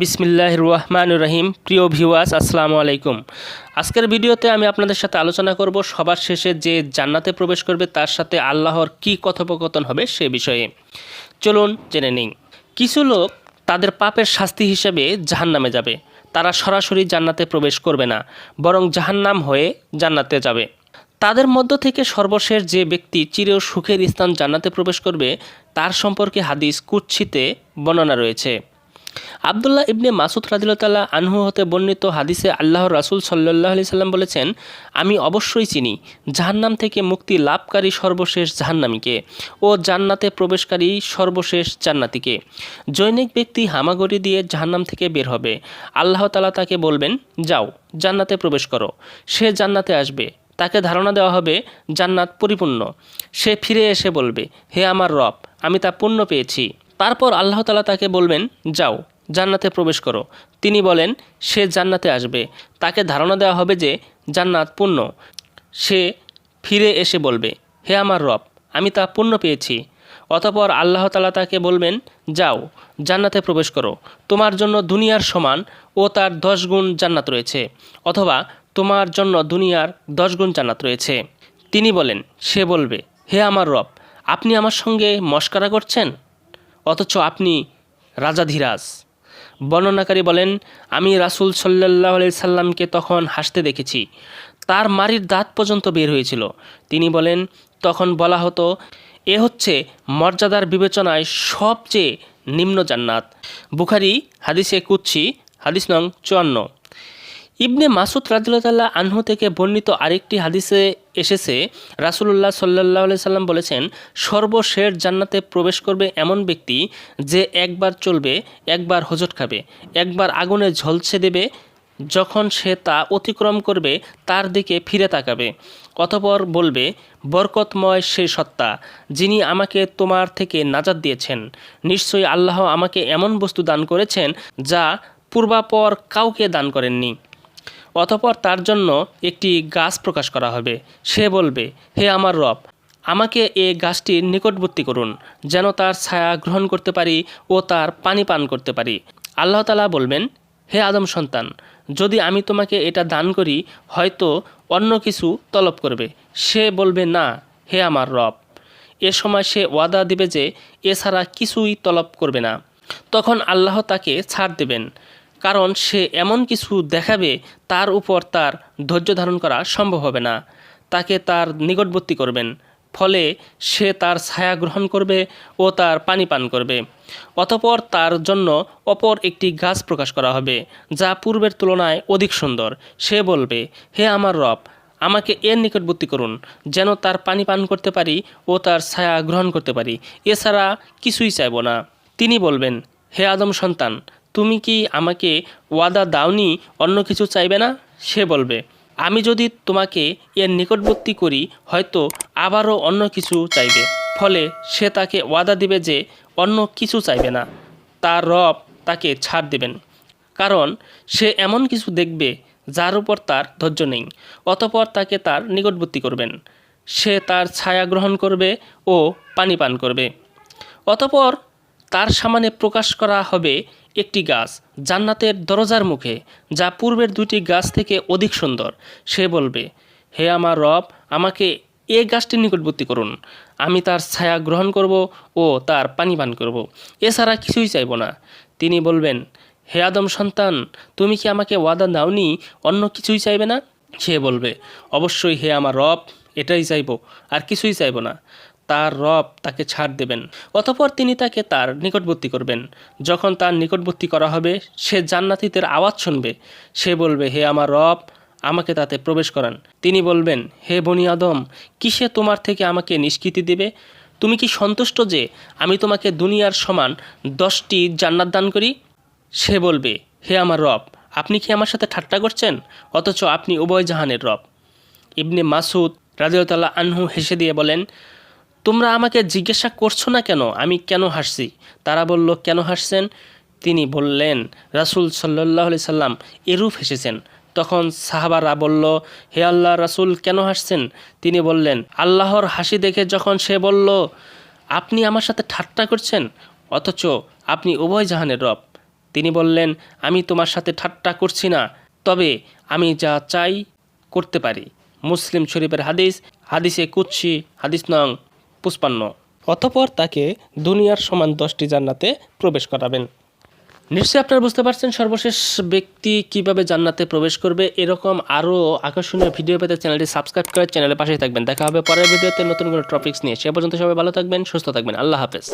বিসমিল্লাহ রহমান রহিম প্রিয় ভিউয়ার্স, আসসালামু আলাইকুম। আজকের ভিডিওতে আমি আপনাদের সাথে আলোচনা করব সবার শেষে যে জান্নাতে প্রবেশ করবে তার সাথে আল্লাহর কি কথোপকথন হবে সে বিষয়ে। চলুন জেনে নিই। কিছু লোক তাদের পাপের শাস্তি হিসেবে জাহান্নামে যাবে। তারা সরাসরি জান্নাতে প্রবেশ করবে না, বরং জাহান্নাম হয়ে জান্নাতে যাবে। তাদের মধ্য থেকে সর্বশেষ যে ব্যক্তি চির সুখের স্থান জান্নাতে প্রবেশ করবে, তার সম্পর্কে হাদিস কুচ্ছিতে বর্ণনা রয়েছে। আবদুল্লাহ ইবনে মাসুদ রাদিল্লাহ আনহু হতে বর্ণিত হাদিসে আল্লাহ রাসুল সাল্লাহ আলি সাল্লাম বলেছেন, আমি অবশ্যই চিনি, জাহান্নাম থেকে মুক্তি লাভকারী সর্বশেষ জাহান্নামীকে ও জান্নাতে প্রবেশকারী সর্বশেষ জান্নাতিকে। জৈনিক ব্যক্তি হামাগড়ি দিয়ে জাহান্নাম থেকে বের হবে। আল্লাহ তালা তাকে বলবেন, যাও, জান্নাতে প্রবেশ করো। সে জান্নাতে আসবে। তাকে ধারণা দেওয়া হবে, জান্নাত পরিপূর্ণ। সে ফিরে এসে বলবে, হে আমার রব, আমি তা পূর্ণ পেয়েছি। তারপর আল্লাহ তালা তাকে বলবেন, যাও, জান্নাতে প্রবেশ করো। তিনি বলেন, সে জান্নাতে আসবে। তাকে ধারণা দেওয়া হবে যে জান্নাত পূর্ণ। সে ফিরে এসে বলবে, হে আমার রব, আমি তা পূর্ণ পেয়েছি। অতপর আল্লাহ তালা তাকে বলবেন, যাও, জান্নাতে প্রবেশ করো। তোমার জন্য দুনিয়ার সমান ও তার দশ গুণ জান্নাত রয়েছে, অথবা তোমার জন্য দুনিয়ার দশ গুণ জান্নাত রয়েছে। তিনি বলেন, সে বলবে, হে আমার রব, আপনি আমার সঙ্গে মস্করা করছেন? অথচ আপনি রাজাধীরাজ বর্ণনাকারী বলেন, আমি রাসুল সাল্লাহ আলি সাল্লামকে তখন হাসতে দেখেছি। তার মারির দাঁত পর্যন্ত বের হয়েছিল। তিনি বলেন, তখন বলা হতো, এ হচ্ছে মর্যাদার বিবেচনায় সবচেয়ে নিম্ন জান্নাত। বুখারি, হাদিসে কুচ্ছি হাদিস নং চুয়ান্ন। ইবনে মাসুদ রাদিল্লাহ আনহু থেকে বর্ণিত আরেকটি হাদিসে এসেছে, রাসুলুল্লাহ সাল্লাহ আলি সাল্লাম বলেছেন, সর্বশেষ জান্নাতে প্রবেশ করবে এমন ব্যক্তি যে একবার চলবে, একবার হোজট খাবে, একবার আগুনে ঝলছে দেবে, যখন সে তা অতিক্রম করবে, তার দিকে ফিরে তাকাবে, অতপর বলবে, বরকতময় সে সত্তা, যিনি আমাকে তোমার থেকে নাজাদ দিয়েছেন। নিশ্চয়ই আল্লাহ আমাকে এমন বস্তু দান করেছেন যা পূর্বাপর কাউকে দান করেননি। অতপর তার জন্য একটি গাছ প্রকাশ করা হবে। সে বলবে, হে আমার রব, আমাকে এ গাছটির নিকটবর্তী করুন, যেন তার ছায়া গ্রহণ করতে পারি ও তার পানি পান করতে পারি। আল্লাহ তালা বলবেন, হে আদম সন্তান, যদি আমি তোমাকে এটা দান করি, হয়তো অন্য কিছু তলব করবে। সে বলবে, না, হে আমার রব, এ সময় সে ওয়াদা দিবে যে এছাড়া কিছুই তলব করবে না। তখন আল্লাহ তাকে ছাড় দেবেন। কারণ সে এমন কিছু দেখাবে, তার উপর তার ধৈর্য ধারণ করা সম্ভব হবে না। তাকে তার নিকটবর্তী করবেন। ফলে সে তার ছায়া গ্রহণ করবে ও তার পানি পান করবে। অতপর তার জন্য অপর একটি গাছ প্রকাশ করা হবে, যা পূর্বের তুলনায় অধিক সুন্দর। সে বলবে, হে আমার রব, আমাকে এর নিকটবর্তী করুন, যেন তার পানি পান করতে পারি ও তার ছায়া গ্রহণ করতে পারি। এছাড়া কিছুই চাইব না। তিনি বলবেন, হে আদম সন্তান তুমি কি আমাকে ওয়াদা দাওনি? অন্য কিছু চাইবে না? সে বলবে, আমি যদি তোমাকে এর নিকটবর্তী করি, হয়তো আবারও অন্য কিছু চাইবে। ফলে সে তাকে ওয়াদা দিবে যে অন্য কিছু চাইবে না। তার রব তাকে ছাড় দেবেন। কারণ সে এমন কিছু দেখবে যার উপর তার ধৈর্য নেই। অতপর তাকে তার নিকটবর্তী করবেন। সে তার ছায়া গ্রহণ করবে ও পানি পান করবে। অতপর তার সামনে প্রকাশ করা হবে একটি গাছ জান্নাতের দরজার মুখে, যা পূর্বের দুটি গাছ থেকে অধিক সুন্দর। সে বলবে, হে আমার রব, আমাকে এ গাছটির নিকটবর্তী করুন। আমি তার ছায়া গ্রহণ করব ও তার পানি পান করব। এছাড়া কিছুই চাইব না। তিনি বলবেন, হে আদম সন্তান, তুমি কি আমাকে ওয়াদা দাওনি? অন্য কিছুই চাইবে না? সে বলবে, অবশ্যই হে আমার রব, এটাই চাইব, আর কিছুই চাইব না। তার রব তাকে ছাড় দেবেন, অতপর তিনি তাকে তার নিকটবর্তী করবেন। যখন তার নিকটবর্তী করা হবে, সে জান্নাতিদের আওয়াজ শুনবে। সে বলবে, হে আমার রব, আমাকে তাতে প্রবেশ করান। তিনি বলবেন, হে বনি আদম, কিসে তোমার থেকে আমাকে নিষ্কৃতি দেবে? তুমি কি সন্তুষ্ট যে আমি তোমাকে দুনিয়ার সমান দশটি জান্নাত দান করি? সে বলবে, হে আমার রব, আপনি কি আমার সাথে ঠাট্টা করছেন? অথচ আপনি উভয় জাহানের রব। ইবনে মাসুদ রাজিউতাল্লাহ আনহু হেসে দিয়ে বলেন তোমরা আমাকে জিজ্ঞাসা করছ না কেন? আমি কেন হাসছি? তারা বলল, কেন হাসছেন? তিনি বললেন, রাসুল সাল্লাহ সাল্লাম এরূপ হেসেছেন। তখন সাহাবারা বলল, হে আল্লাহ, রাসুল কেন হাসছেন? তিনি বললেন, আল্লাহর হাসি দেখে যখন সে বলল, আপনি আমার সাথে ঠাট্টা করছেন? অথচ আপনি উভয় জাহানের রব তিনি বললেন, আমি তোমার সাথে ঠাট্টা করছি না, তবে আমি যা চাই করতে পারি। মুসলিম শরীফের হাদিস, হাদিসে কুচ্ছি হাদিস নং পুষ্পান্ন। অতপর তাকে দুনিয়ার সমান দশটি জান্নাতে প্রবেশ করাবেন। নিশ্চয়ই আপনারা বুঝতে পারছেন সর্বশেষ ব্যক্তি কীভাবে জান্নাতে প্রবেশ করবে এরকম আরও আকর্ষণীয় ভিডিও পেতে চ্যানেলটি সাবস্ক্রাইব করে চ্যানেলের পাশেই থাকবেন। দেখা হবে পরের ভিডিওতে নতুন কোনো টপিক্স নিয়ে। সে পর্যন্ত সবাই ভালো থাকবেন সুস্থ থাকবেন। আল্লাহ হাফেজ।